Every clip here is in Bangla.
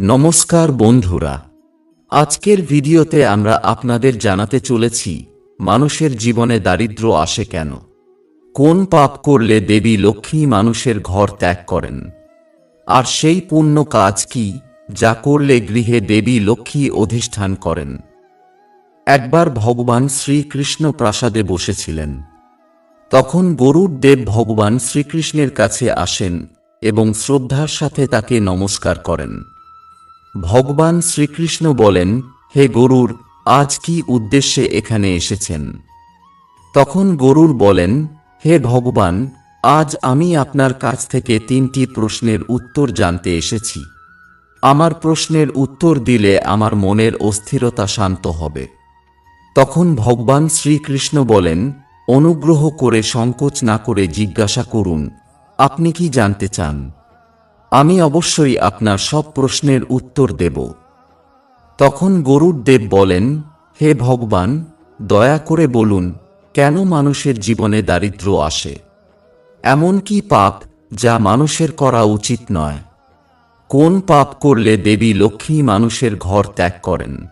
নমস্কার বন্ধুরা। আজকের ভিডিওতে আমরা আপনাদের জানাতে চলেছি, মানুষের জীবনে দারিদ্র্য আসে কেন? কোন পাপ করলে দেবী লক্ষ্মী মানুষের ঘর ত্যাগ করেন? আর সেই পুণ্য কাজ কি, যা করলে গৃহে দেবী লক্ষ্মী অধিষ্ঠান করেন? একবার ভগবান শ্রীকৃষ্ণ প্রাসাদে বসেছিলেন। তখন গরুর দেব ভগবান শ্রীকৃষ্ণের কাছে আসেন এবং শ্রদ্ধার সাথে তাকে নমস্কার করেন। ভগবান শ্রীকৃষ্ণ বলেন, হে গরুর, আজ কি উদ্দেশ্যে এখানে এসেছেন? তখন গরুর বলেন, হে ভগবান, আজ আমি আপনার কাছ থেকে তিনটি প্রশ্নের উত্তর জানতে এসেছি। আমার প্রশ্নের উত্তর দিলে আমার মনের অস্থিরতা শান্ত হবে। তখন ভগবান শ্রীকৃষ্ণ বলেন, অনুগ্রহ করে সংকোচ না করে জিজ্ঞাসা করুন, আপনি কি জানতে চান? আমি অবশ্যই আপনার সব প্রশ্নের উত্তর দেব। তখন গরুর দেব বলেন, হে ভগবান, দয়া করে বলুন, কেন মানুষের জীবনে দারিদ্র্য আসে? এমন কি পাপ যা মানুষের করা উচিত নয়? কোন পাপ করলে দেবী লক্ষ্মী মানুষের ঘর ত্যাগ করেন?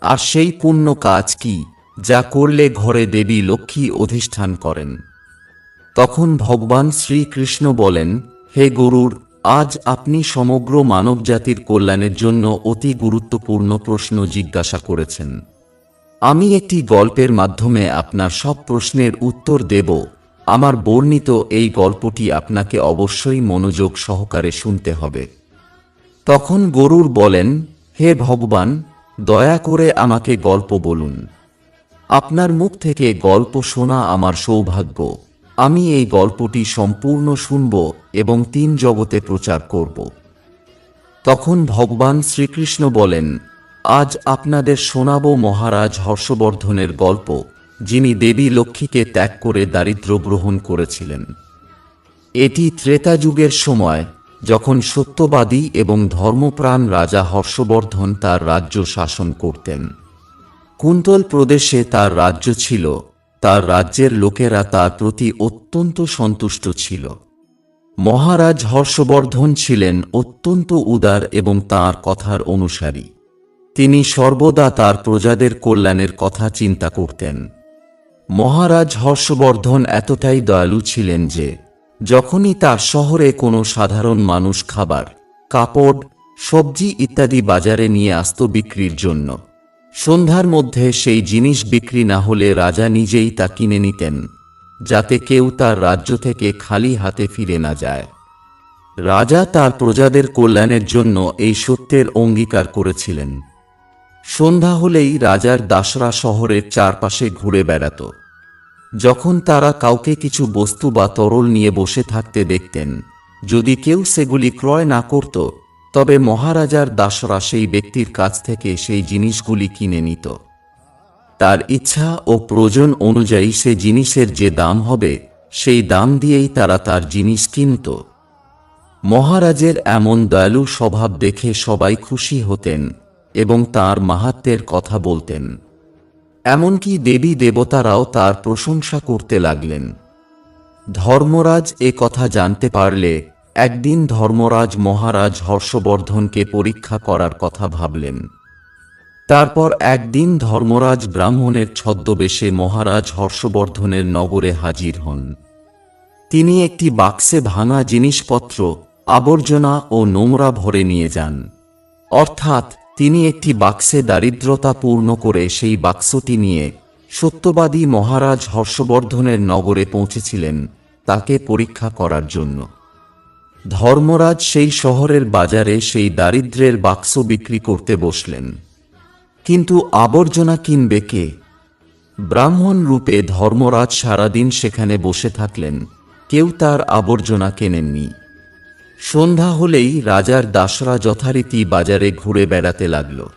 আর সেই পুণ্য কাজ কি যা করলে ঘরে দেবী লক্ষ্মী অধিষ্ঠান করেন? তখন ভগবান শ্রীকৃষ্ণ বলেন, হে গরুর আজ আপনি সমগ্র মানবজাতির কল্যাণের জন্য অতি গুরুত্বপূর্ণ প্রশ্ন জিজ্ঞাসা করেছেন। আমি একটি গল্পের মাধ্যমে আপনার সব প্রশ্নের উত্তর দেব। আমার বর্ণিত এই গল্পটি আপনাকে অবশ্যই মনোযোগ সহকারে শুনতে হবে। তখন গরুর বলেন, হে ভগবান, দয়া করে আমাকে গল্প বলুন। আপনার মুখ থেকে গল্প শোনা আমার সৌভাগ্য। আমি এই গল্পটি সম্পূর্ণ শুনব এবং তিন জগতে প্রচার করব। তখন ভগবান শ্রীকৃষ্ণ বলেন, আজ আপনাদের শোনাব মহারাজ হর্ষবর্ধনের গল্প, যিনি দেবী লক্ষ্মীকে ত্যাগ করে দারিদ্র্য গ্রহণ করেছিলেন। এটি ত্রেতা যুগের সময়, যখন সত্যবাদী এবং ধর্মপ্রাণ রাজা হর্ষবর্ধন তার রাজ্য শাসন করতেন। কুন্তল প্রদেশে তার রাজ্য ছিল তার রাজ্যের লোকেরা তার প্রতি অত্যন্ত সন্তুষ্ট ছিল। মহারাজ হর্ষবর্ধন ছিলেন অত্যন্ত উদার এবং তার কথার অনুসারী। তিনি সর্বদা তার প্রজাদের কল্যাণের কথা চিন্তা করতেন। মহারাজ হর্ষবর্ধন এতটাই দয়ালু ছিলেন যে, যখনই তার শহরে কোনো সাধারণ মানুষ খাবার, কাপড়, সবজি ইত্যাদি বাজারে নিয়ে আসত বিক্রির জন্য সন্ধ্যার মধ্যে সেই জিনিস বিক্রি না হলে রাজা নিজেই তা কিনে নিতেন, যাতে কেউ তার রাজ্য থেকে খালি হাতে ফিরে না যায়। রাজা তার প্রজাদের কল্যাণের জন্য এই সত্যের অঙ্গীকার করেছিলেন। সন্ধ্যা হলেই রাজার দাসরা শহরের চারপাশে ঘুরে বেড়াত। যখন তারা কাউকে কিছু বস্তু বা তরল নিয়ে বসে থাকতে দেখতেন, যদি কেউ সেগুলি ক্রয় না করত তবে মহারাজার দাসরা সেই ব্যক্তির কাছ থেকে সেই জিনিসগুলি কিনে নিত। তার ইচ্ছা ও প্রয়োজন অনুযায়ী সে জিনিসের যে দাম হবে, সেই দাম দিয়েই তারা তার জিনিস কিনত। মহারাজের এমন দয়ালু স্বভাব দেখে সবাই খুশি হতেন এবং তার মাহাত্মের কথা বলতেন। এমনকি দেবী দেবতারাও তার প্রশংসা করতে লাগলেন। ধর্মরাজ এ কথা জানতে পারলে একদিন ধর্মরাজ মহারাজ হর্ষবর্ধনকে পরীক্ষা করার কথা ভাবলেন। তারপর একদিন ধর্মরাজ ব্রাহ্মণের ছদ্মবেশে মহারাজ হর্ষবর্ধনের নগরে হাজির হন। তিনি একটি বাক্সে ভাঙা জিনিসপত্র, আবর্জনা ও নোংরা ভরে নিয়ে যান। অর্থাৎ তিনি একটি বাক্সে দারিদ্রতা পূর্ণ করে সেই বাক্সটি নিয়ে সত্যবাদী মহারাজ হর্ষবর্ধনের নগরে পৌঁছেছিলেন তাকে পরীক্ষা করার জন্য। ধর্মরাজ সেই শহরের বাজারে সেই দারিদ্রের বাক্স বিক্রি করতে বসলেন। কিন্তু আবর্জনা কিনবে কে? ব্রাহ্মণ রূপে ধর্মরাজ সারাদিন সেখানে বসে থাকলেন। কেউ তার আবর্জনা কেনেননি। সন্ধ্যা হলেই রাজার দাসরা যথারীতি বাজারে ঘুরে বেড়াতে লাগল।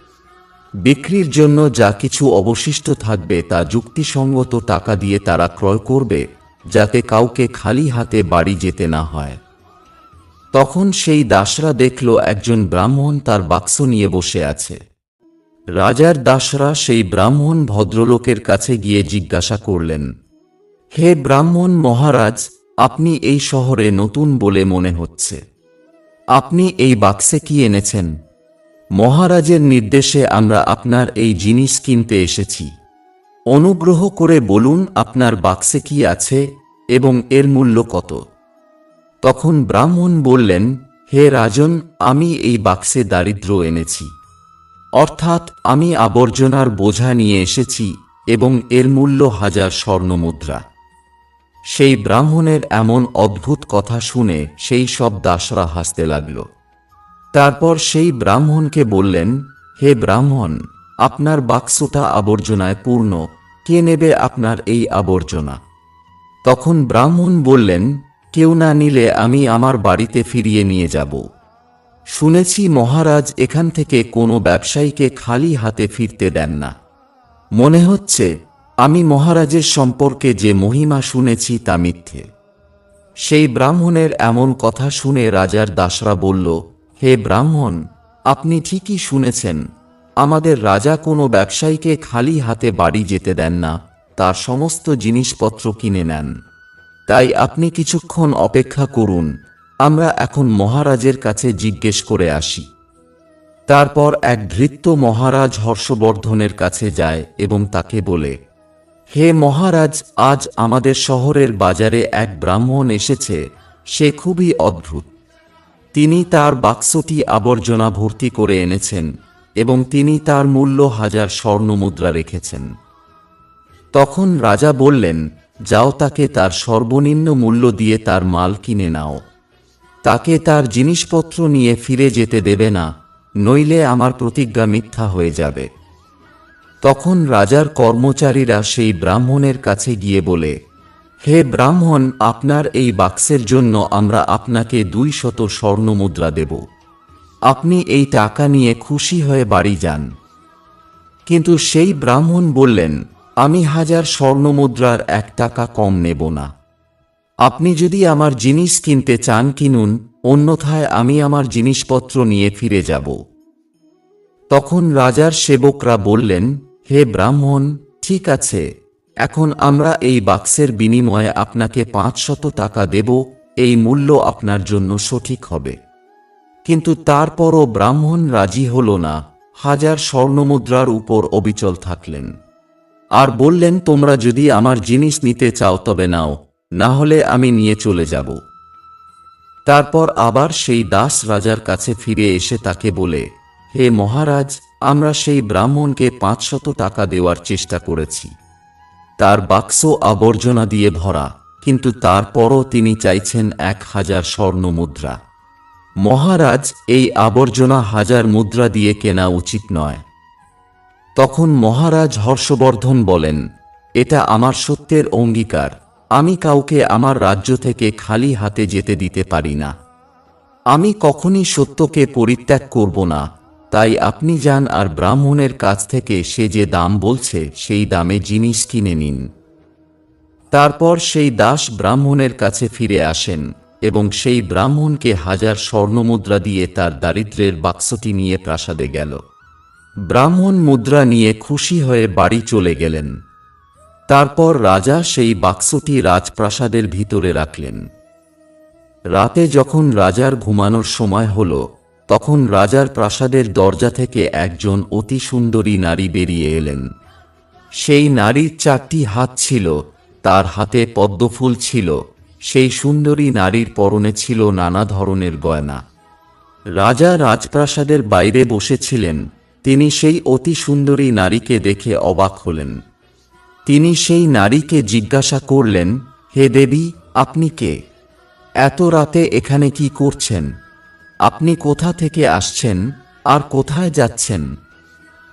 বিক্রির জন্য যা কিছু অবশিষ্ট থাকবে তা যুক্তিসঙ্গত টাকা দিয়ে তারা ক্রয় করবে, যাতে কাউকে খালি হাতে বাড়ি যেতে না হয়। তখন সেই দাসরা দেখল একজন ব্রাহ্মণ তার বাক্স নিয়ে বসে আছে। রাজার দাসরা সেই ব্রাহ্মণ ভদ্রলোকের কাছে গিয়ে জিজ্ঞাসা করলেন, হে ব্রাহ্মণ মহারাজ, আপনি এই শহরে নতুন বলে মনে হচ্ছে। আপনি এই বাক্সে কি এনেছেন? মহারাজের নির্দেশে আমরা আপনার এই জিনিস কিনতে এসেছি। অনুগ্রহ করে বলুন আপনার বাক্সে কি আছে এবং এর মূল্য কত? তখন ব্রাহ্মণ বললেন, হে রাজন, আমি এই বাক্সে দারিদ্র এনেছি। অর্থাৎ আমি আবর্জনার বোঝা নিয়ে এসেছি এবং এর মূল্য হাজার স্বর্ণমুদ্রা। সেই ব্রাহ্মণের এমন অদ্ভুত কথা শুনে সেই সব দাসরা হাসতে লাগল। তারপর সেই ব্রাহ্মণকে বললেন, হে ব্রাহ্মণ, আপনার বাক্সটা আবর্জনায় পূর্ণ, কে নেবে আপনার এই আবর্জনা? তখন ব্রাহ্মণ বললেন কেউ না নিলে আমি আমার বাড়িতে ফিরিয়ে নিয়ে যাব। শুনেছি মহারাজ এখান থেকে কোনো ব্যবসায়ীকে খালি হাতে ফিরতে দেন না। মনে হচ্ছে, আমি মহারাজের সম্পর্কে যে মহিমা শুনেছি তা মিথ্যে। সেই ব্রাহ্মণের এমন কথা শুনে রাজার দাসরা বলল, হে ব্রাহ্মণ, আপনি ঠিকই শুনেছেন। আমাদের রাজা কোনো ব্যবসায়ীকে খালি হাতে বাড়ি যেতে দেন না, তার সমস্ত জিনিসপত্র কিনে নেন। তাই আপনি কিছুক্ষণ অপেক্ষা করুন, আমরা এখন মহারাজের কাছে জিজ্ঞেস করে আসি। তারপর এক ধৃত্য মহারাজ হর্ষবর্ধনের কাছে যায় এবং তাকে বলে, হে মহারাজ, আজ আমাদের শহরের বাজারে এক ব্রাহ্মণ এসেছে, সে খুবই অদ্ভুত। তিনি তার বাক্সটি আবর্জনা ভর্তি করে এনেছেন এবং তিনি তার মূল্য হাজার স্বর্ণমুদ্রা রেখেছেন। তখন রাজা বললেন যাও তাকে তার সর্বনিম্ন মূল্য দিয়ে তার মাল কিনে নাও। তাকে তার জিনিসপত্র নিয়ে ফিরে যেতে দেবে না, নইলে আমার প্রতিজ্ঞা মিথ্যা হয়ে যাবে। তখন রাজার কর্মচারীরা সেই ব্রাহ্মণের কাছে গিয়ে বলে, হে ব্রাহ্মণ, আপনার এই বাক্সের জন্য আমরা আপনাকে দুই শত স্বর্ণমুদ্রা দেব। আপনি এই টাকা নিয়ে খুশি হয়ে বাড়ি যান। কিন্তু সেই ব্রাহ্মণ বললেন আমি হাজার স্বর্ণমুদ্রার এক টাকা কম নেব না। আপনি যদি আমার জিনিস কিনতে চান, কিনুন, অন্যথায় আমি আমার জিনিসপত্র নিয়ে ফিরে যাব। তখন রাজার সেবকরা বললেন, হে ব্রাহ্মণ, ঠিক আছে। এখন আমরা এই বাক্সের বিনিময়ে আপনাকে পাঁচশত টাকা দেব, এই মূল্য আপনার জন্য সঠিক হবে। কিন্তু তারপরও ব্রাহ্মণ রাজি হল না। হাজার স্বর্ণমুদ্রার উপর অবিচল থাকলেন। আর বললেন, তোমরা যদি আমার জিনিস নিতে চাও, তবে নাও, না হলে আমি নিয়ে চলে যাব। তারপর আবার সেই দাস রাজার কাছে ফিরে এসে তাকে বলে, হে মহারাজ, আমরা সেই ব্রাহ্মণকে পাঁচশত টাকা দেওয়ার চেষ্টা করেছি। তার বাক্স আবর্জনা দিয়ে ভরা, কিন্তু তারপরও তিনি চাইছেন এক হাজার স্বর্ণ মুদ্রা। মহারাজ, এই আবর্জনা হাজার মুদ্রা দিয়ে কেনা উচিত নয়। তখন মহারাজ হর্ষবর্ধন বলেন, এটা আমার সত্যের অঙ্গীকার। আমি কাউকে আমার রাজ্য থেকে খালি হাতে যেতে দিতে পারি না। আমি কখনই সত্যকে পরিত্যাগ করব না। তাই আপনি যান আর ব্রাহ্মণের কাছ থেকে সে যে দাম বলছে, সেই দামে জিনিস কিনে নিন। তারপর সেই দাস ব্রাহ্মণের কাছে ফিরে আসেন এবং সেই ব্রাহ্মণকে হাজার স্বর্ণমুদ্রা দিয়ে তার দারিদ্রের বাক্সটি নিয়ে প্রাসাদে গেল। ব্রাহ্মণ মুদ্রা নিয়ে খুশি হয়ে বাড়ি চলে গেলেন। তারপর রাজা সেই বাক্সটি রাজপ্রাসাদের ভিতরে রাখলেন। রাতে যখন রাজার ঘুমানোর সময় হল, তখন রাজার প্রাসাদের দরজা থেকে একজন অতি সুন্দরী নারী বেরিয়ে এলেন। সেই নারীর চারটি হাত ছিল, তার হাতে পদ্মফুল ছিল, সেই সুন্দরী নারীর পরনে ছিল নানা ধরনের গয়না। রাজা রাজপ্রাসাদের বাইরে বসেছিলেন তিনি সেই অতি সুন্দরী নারীকে দেখে অবাক হলেন। তিনি সেই নারীকে জিজ্ঞাসা করলেন, হে দেবী, আপনি কে? এত রাতে এখানে কি করছেন? আপনি কোথা থেকে আসছেন? আর কোথায় যাচ্ছেন?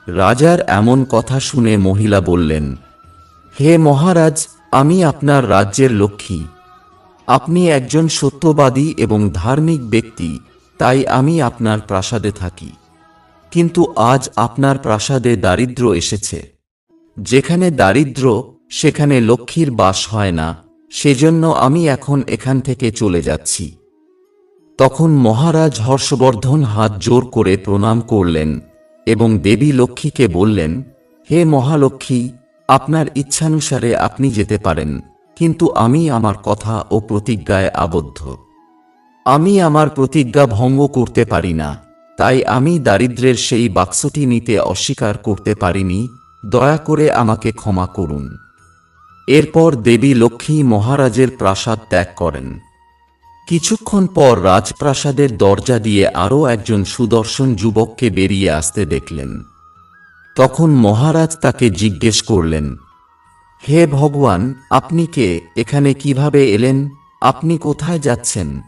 রাজার এমন কথা শুনে মহিলা বললেন, হে মহারাজ, আমি আপনার রাজ্যের লক্ষ্মী। আপনি একজন সত্যবাদী এবং ধার্মিক ব্যক্তি, তাই আমি আপনার প্রাসাদে থাকি। কিন্তু আজ আপনার প্রাসাদে দারিদ্র এসেছে। যেখানে দারিদ্র সেখানে লক্ষ্মীর বাস হয় না। সেজন্য আমি এখন এখান থেকে চলে যাচ্ছি। তখন মহারাজ হর্ষবর্ধন হাত জোর করে প্রণাম করলেন এবং দেবী লক্ষ্মীকে বললেন, হে মহালক্ষ্মী, আপনার ইচ্ছানুসারে আপনি যেতে পারেন, কিন্তু আমি আমার কথা ও প্রতিজ্ঞায় আবদ্ধ। আমি আমার প্রতিজ্ঞা ভঙ্গ করতে পারি না। তাই আমি দারিদ্র্যের সেই বাক্সটি নিতে অস্বীকার করতে পারিনি, দয়া করে আমাকে ক্ষমা করুন। এরপর দেবী লক্ষ্মী মহারাজের প্রাসাদ ত্যাগ করেন। কিছুক্ষণ পর রাজপ্রাসাদের দরজা দিয়ে আরও একজন সুদর্শন যুবককে বেরিয়ে আসতে দেখলেন। তখন মহারাজ তাকে জিজ্ঞেস করলেন, হে ভগবান, আপনি কে? এখানে কীভাবে এলেন? আপনি কোথায় যাচ্ছেন?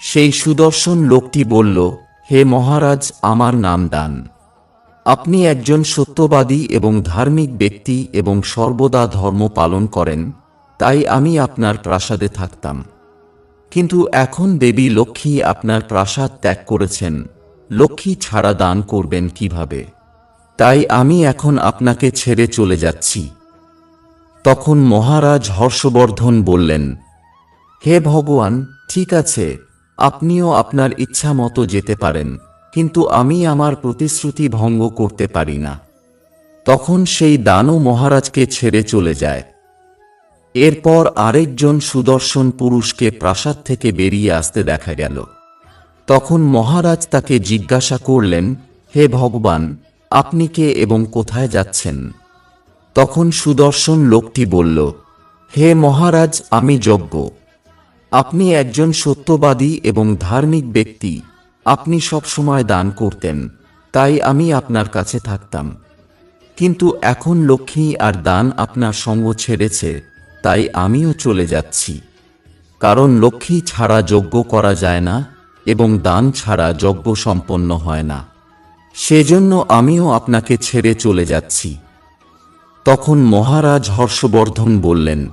সেই সুদর্শন লোকটি বলল হে মহারাজ, আমার নাম দান। আপনি একজন সত্যবাদী এবং ধার্মিক ব্যক্তি এবং সর্বদা ধর্ম পালন করেন, তাই আমি আপনার প্রাসাদে থাকতাম। কিন্তু এখন দেবী লক্ষ্মী আপনার প্রাসাদ ত্যাগ করেছেন। লক্ষ্মী ছাড়া দান করবেন কীভাবে? তাই আমি এখন আপনাকে ছেড়ে চলে যাচ্ছি। তখন মহারাজ হর্ষবর্ধন বললেন, হে ভগবান, ঠিক আছে। আপনিও আপনার ইচ্ছা মতো যেতে পারেন, কিন্তু আমি আমার প্রতিশ্রুতি ভঙ্গ করতে পারি না। তখন সেই দানও মহারাজকে ছেড়ে চলে যায়। এরপর আরেকজন সুদর্শন পুরুষকে প্রাসাদ থেকে বেরিয়ে আসতে দেখা গেল। তখন মহারাজ তাকে জিজ্ঞাসা করলেন, হে ভগবান, আপনি কে এবং কোথায় যাচ্ছেন? তখন সুদর্শন লোকটি বলল, হে মহারাজ, আমি যজ্ঞ। আপনি একজন সত্যবাদী এবং ধার্মিক ব্যক্তি। আপনি সবসময় দান করতেন। তাই আমি আপনার কাছে থাকতাম। কিন্তু এখন লক্ষ্মী আর দান আপনার সঙ্গ ছেড়েছে, তাই আমিও চলে যাচ্ছি। কারণ লক্ষ্মী ছাড়া যজ্ঞ করা যায় না এবং দান ছাড়া যজ্ঞ সম্পন্ন হয় না। সেজন্য আমিও আপনাকে ছেড়ে চলে যাচ্ছি। তখন মহারাজ হর্ষবর্ধন বললেন,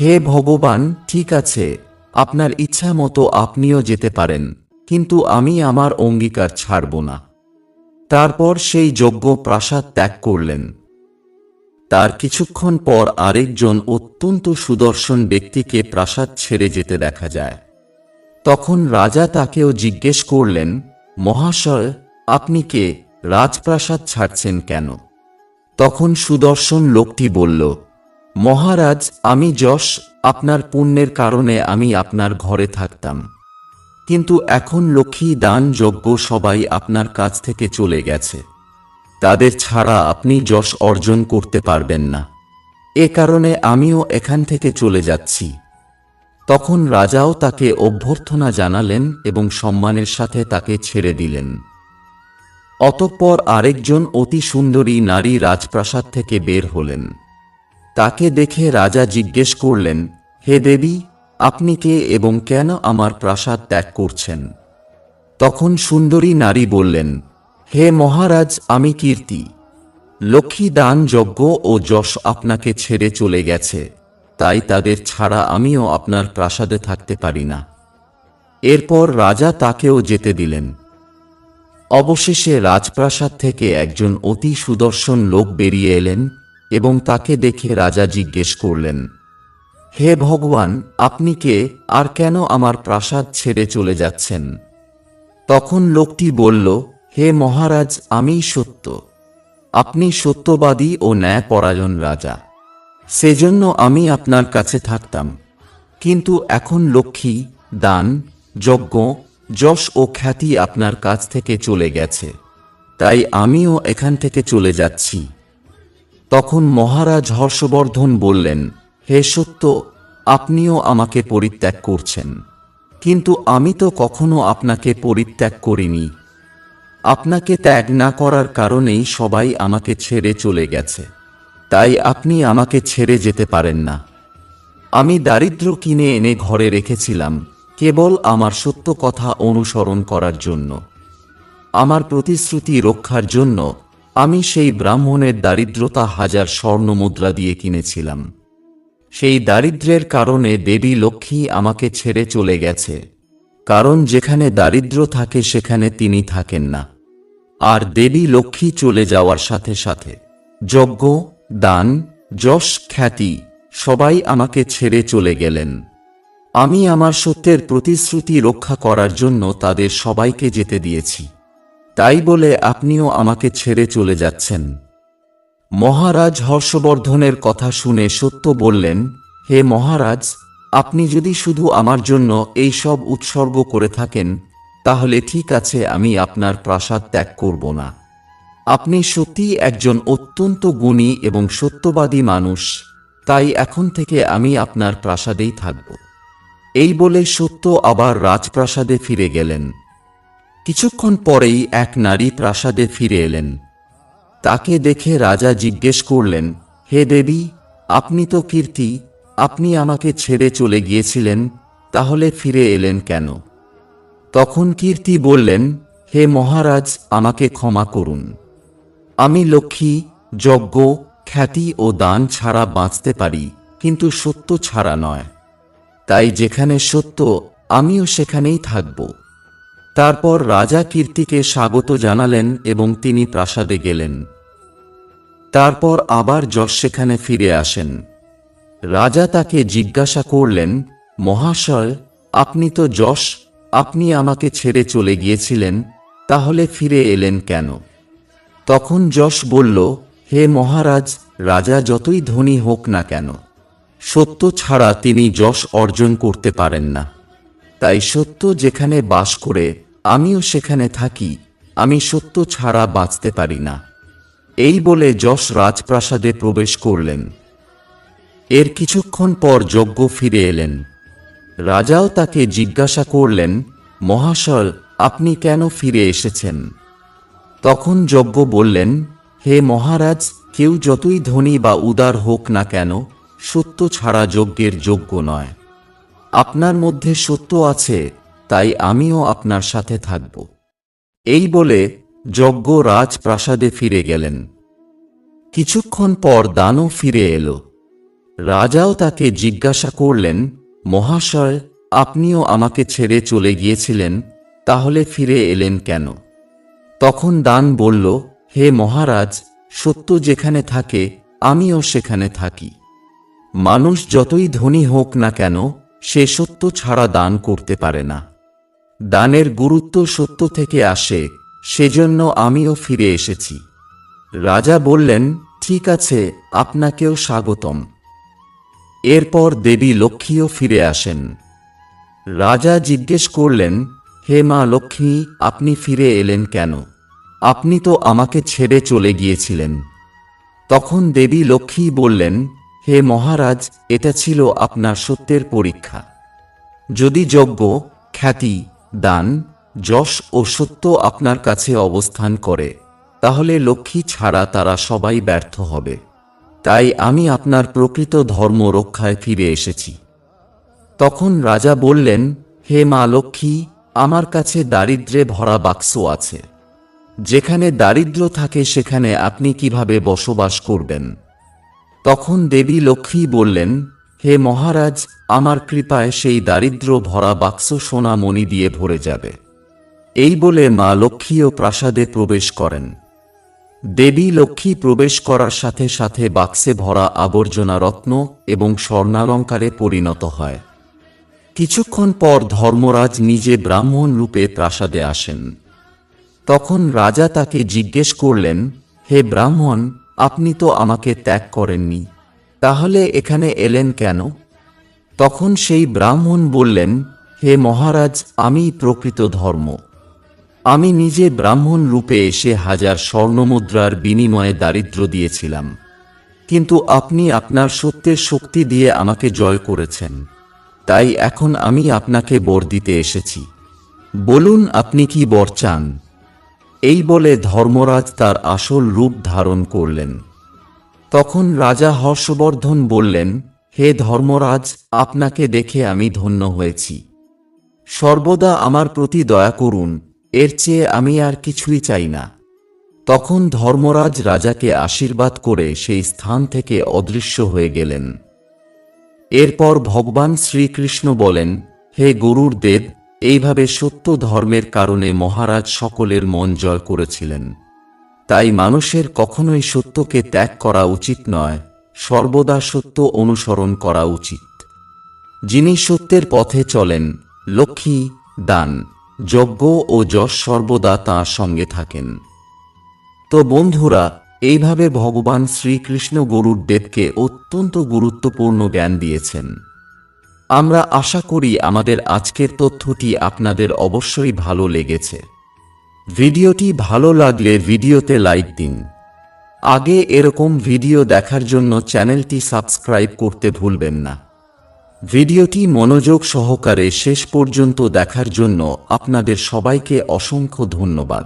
হে ভগবান, ঠিক আছে। আপনার ইচ্ছা মতো আপনিও যেতে পারেন, কিন্তু আমি আমার অঙ্গীকার ছাড়ব না। তারপর সেই যজ্ঞ প্রাসাদ ত্যাগ করলেন। তার কিছুক্ষণ পর আরেকজন অত্যন্ত সুদর্শন ব্যক্তিকে প্রাসাদ ছেড়ে যেতে দেখা যায়। তখন রাজা তাকেও জিজ্ঞেস করলেন, মহাশয়, আপনি কে? রাজপ্রাসাদ ছাড়ছেন কেন? তখন সুদর্শন লোকটি বলল মহারাজ, আমি যশ, আপনার পুণ্যের কারণে আমি আপনার ঘরে থাকতাম। কিন্তু এখন লক্ষ্মী দান যজ্ঞ সবাই আপনার কাছ থেকে চলে গেছে। তাদের ছাড়া আপনি যশ অর্জন করতে পারবেন না। এ কারণে আমিও এখান থেকে চলে যাচ্ছি। তখন রাজাও তাকে অভ্যর্থনা জানালেন এবং সম্মানের সাথে তাকে ছেড়ে দিলেন। অতঃপর আরেকজন অতি সুন্দরী নারী রাজপ্রাসাদ থেকে বের হলেন। তাকে দেখে রাজা জিজ্ঞেস করলেন, হে দেবী, আপনি কে এবং কেন আমার প্রাসাদ ত্যাগ করছেন? তখন সুন্দরী নারী বললেন, হে মহারাজ, আমি কীর্তি। লক্ষ্মী দান যজ্ঞ ও যশ আপনাকে ছেড়ে চলে গেছে। তাই তাদের ছাড়া আমিও আপনার প্রাসাদে থাকতে পারি না। এরপর রাজা তাকেও যেতে দিলেন। অবশেষে রাজপ্রাসাদ থেকে একজন অতি সুদর্শন লোক বেরিয়ে এলেন। এবং তাকে দেখে রাজা জিজ্ঞেস করলেন, হে ভগবান, আপনি কে? আর কেন আমার প্রাসাদ ছেড়ে চলে যাচ্ছেন? তখন লোকটি বলল, হে মহারাজ, আমি সত্য। আপনি সত্যবাদী ও ন্যায়পরায়ণ রাজা। সেজন্য আমি আপনার কাছে থাকতাম। কিন্তু এখন লক্ষ্মী, দান, যজ্ঞ, যশ ও খ্যাতি আপনার কাছ থেকে চলে গেছে। তাই আমিও এখান থেকে চলে যাচ্ছি। তখন মহারাজ হর্ষবর্ধন বললেন, হে সত্য, আপনিও আমাকে পরিত্যাগ করছেন। কিন্তু আমি তো কখনো আপনাকে পরিত্যাগ করিনি। আপনাকে ত্যাগ না করার কারণেই সবাই আমাকে ছেড়ে চলে গেছে। তাই আপনি আমাকে ছেড়ে যেতে পারেন না। আমি দারিদ্র কিনে এনে ঘরে রেখেছিলাম, কেবল আমার সত্য কথা অনুসরণ করার জন্য। আমার প্রতিশ্রুতি রক্ষার জন্য আমি সেই ব্রাহ্মণের দারিদ্রতা হাজার স্বর্ণ মুদ্রা দিয়ে কিনেছিলাম। সেই দারিদ্র্যের কারণে দেবী লক্ষ্মী আমাকে ছেড়ে চলে গেছে। কারণ যেখানে দারিদ্র থাকে সেখানে তিনি থাকেন না। আর দেবী লক্ষ্মী চলে যাওয়ার সাথে সাথে যজ্ঞ, দান, যশ, খ্যাতি সবাই আমাকে ছেড়ে চলে গেলেন। আমি আমার সত্যের প্রতিশ্রুতি রক্ষা করার জন্য তাদের সবাইকে যেতে দিয়েছি। তাই বলে আপনিও আমাকে ছেড়ে চলে যাচ্ছেন। মহারাজ হর্ষবর্ধনের কথা শুনে সত্য বললেন, হে মহারাজ, আপনি যদি শুধু আমার জন্য এই সব উৎসর্গ করে থাকেন, তাহলে ঠিক আছে আমি আপনার প্রাসাদ ত্যাগ করব না। আপনি সত্যিই একজন অত্যন্ত গুণী এবং সত্যবাদী মানুষ, তাই এখন থেকে আমি আপনার প্রাসাদেই থাকব। এই বলে সত্য আবার রাজপ্রাসাদে ফিরে গেলেন। কিছুক্ষণ পরেই এক নারী প্রাসাদে ফিরে এলেন। তাকে দেখে রাজা জিজ্ঞেস করলেন, হে দেবী, আপনি তো কীর্তি, আপনি আমাকে ছেড়ে চলে গিয়েছিলেন, তাহলে ফিরে এলেন কেন? তখন কীর্তি বললেন, হে মহারাজ, আমাকে ক্ষমা করুন। আমি লক্ষ্মী, যজ্ঞ, খ্যাতি ও দান ছাড়া বাঁচতে পারি, কিন্তু সত্য ছাড়া নয়। তাই যেখানে সত্য, আমিও সেখানেই থাকব। তারপর রাজা কীর্তিকে স্বাগত জানালেন এবং তিনি প্রাসাদে গেলেন। তারপর আবার যশ সেখানে ফিরে আসেন। রাজা তাকে জিজ্ঞাসা করলেন, মহাশয়, আপনি তো যশ, আপনি আমাকে ছেড়ে চলে গিয়েছিলেন, তাহলে ফিরে এলেন কেন? তখন যশ বলল, হে মহারাজ, রাজা যতই ধনী হোক না কেন, সত্য ছাড়া তিনি যশ অর্জন করতে পারেন না। তাই সত্য যেখানে বাস করে আমিও সেখানে থাকি, আমি সত্য ছাড়া বাঁচতে পারি না। এই বলে যশ রাজপ্রাসাদে প্রবেশ করলেন। এর কিছুক্ষণ পর যজ্ঞ ফিরে এলেন। রাজাও তাকে জিজ্ঞাসা করলেন, মহাশয়, আপনি কেন ফিরে এসেছেন? তখন যজ্ঞ বললেন, হে মহারাজ, কেউ যতই ধনী বা উদার হোক না কেন, সত্য ছাড়া যজ্ঞের যোগ্য নয়। আপনার মধ্যে সত্য আছে তাই আমিও আপনার সাথে থাকব। এই বলে যজ্ঞ রাজপ্রাসাদে ফিরে গেলেন। কিছুক্ষণ পর দানও ফিরে এলো। রাজাও তাকে জিজ্ঞাসা করলেন, মহাশয়, আপনিও আমাকে ছেড়ে চলে গিয়েছিলেন, তাহলে ফিরে এলেন কেন? তখন দান বলল, হে মহারাজ, সত্য যেখানে থাকে, আমিও সেখানে থাকি। মানুষ যতই ধনী হোক না কেন, সে সত্য ছাড়া দান করতে পারে না। দানের গুরুত্ব সত্য থেকে আসে, সেজন্য আমিও ফিরে এসেছি। রাজা বললেন, ঠিক আছে, আপনাকেও স্বাগতম। এরপর দেবী লক্ষ্মীও ফিরে আসেন। রাজা জিজ্ঞেস করলেন, হে মা লক্ষ্মী, আপনি ফিরে এলেন কেন? আপনি তো আমাকে ছেড়ে চলে গিয়েছিলেন। তখন দেবী লক্ষ্মী বললেন, হে মহারাজ, এটা ছিল আপনার সত্যের পরীক্ষা। যদি যজ্ঞ, খ্যাতি দান, যশ ও সত্য আপনার কাছে অবস্থান করে, তাহলে লক্ষ্মী ছাড়া তারা সবাই ব্যর্থ হবে। তাই আমি আপনার প্রকৃত ধর্ম রক্ষায় ফিরে এসেছি। তখন রাজা বললেন, হে মা লক্ষ্মী, আমার কাছে দারিদ্র্যে ভরা বাক্স আছে। যেখানে দারিদ্র্য থাকে সেখানে আপনি কীভাবে বসবাস করবেন? তখন দেবী লক্ষ্মী বললেন হে মহারাজ, আমার কৃপায় সেই দারিদ্র ভরা বাক্স সোনা মণি দিয়ে ভরে যাবে। এই বলে মা লক্ষ্মীও প্রাসাদে প্রবেশ করেন। দেবী লক্ষ্মী প্রবেশ করার সাথে সাথে বাক্সে ভরা আবর্জনা রত্ন এবং স্বর্ণালঙ্কারে পরিণত হয়। কিছুক্ষণ পর ধর্মরাজ নিজে ব্রাহ্মণ রূপে প্রাসাদে আসেন। তখন রাজা তাকে জিজ্ঞেস করলেন, হে ব্রাহ্মণ, আপনি তো আমাকে ত্যাগ করেননি। তাহলে এখানে এলেন কেন? তখন সেই ব্রাহ্মণ বললেন, হে মহারাজ, আমি প্রকৃত ধর্ম। আমি নিজে ব্রাহ্মণ রূপে এসে হাজার স্বর্ণমুদ্রার বিনিময়ে দারিদ্র দিয়েছিলাম। কিন্তু আপনি আপনার সত্যের শক্তি দিয়ে আমাকে জয় করেছেন। তাই এখন আমি আপনাকে বর দিতে এসেছি। বলুন, আপনি কি বর চান? এই বলে ধর্মরাজ তার আসল রূপ ধারণ করলেন। তখন রাজা হর্ষবর্ধন বললেন, হে ধর্মরাজ, আপনাকে দেখে আমি ধন্য হয়েছি। সর্বদা আমার প্রতি দয়া করুন, এর চেয়ে আমি আর কিছুই চাই না। তখন ধর্মরাজ রাজাকে আশীর্বাদ করে সেই স্থান থেকে অদৃশ্য হয়ে গেলেন। এরপর ভগবান শ্রীকৃষ্ণ বলেন, হে গরুর দেব এইভাবে সত্য ধর্মের কারণে মহারাজ সকলের মন জয় করেছিলেন। তাই মানুষের কখনোই সত্যকে ত্যাগ করা উচিত নয়, সর্বদা সত্য অনুসরণ করা উচিত। যিনি সত্যের পথে চলেন, লক্ষ্মী দান, যজ্ঞ ও যশ সর্বদা তাঁর সঙ্গে থাকেন। তো বন্ধুরা, এইভাবে ভগবান শ্রীকৃষ্ণ গরুর দেবকে অত্যন্ত গুরুত্বপূর্ণ জ্ঞান দিয়েছেন। আমরা আশা করি আমাদের আজকের তথ্যটি আপনাদের অবশ্যই ভালো লেগেছে। ভিডিওটি ভালো লাগলে ভিডিওতে লাইক দিন। আগে এরকম ভিডিও দেখার জন্য চ্যানেলটি সাবস্ক্রাইব করতে ভুলবেন না। ভিডিওটি মনোযোগ সহকারে শেষ পর্যন্ত দেখার জন্য আপনাদের সবাইকে অসংখ্য ধন্যবাদ।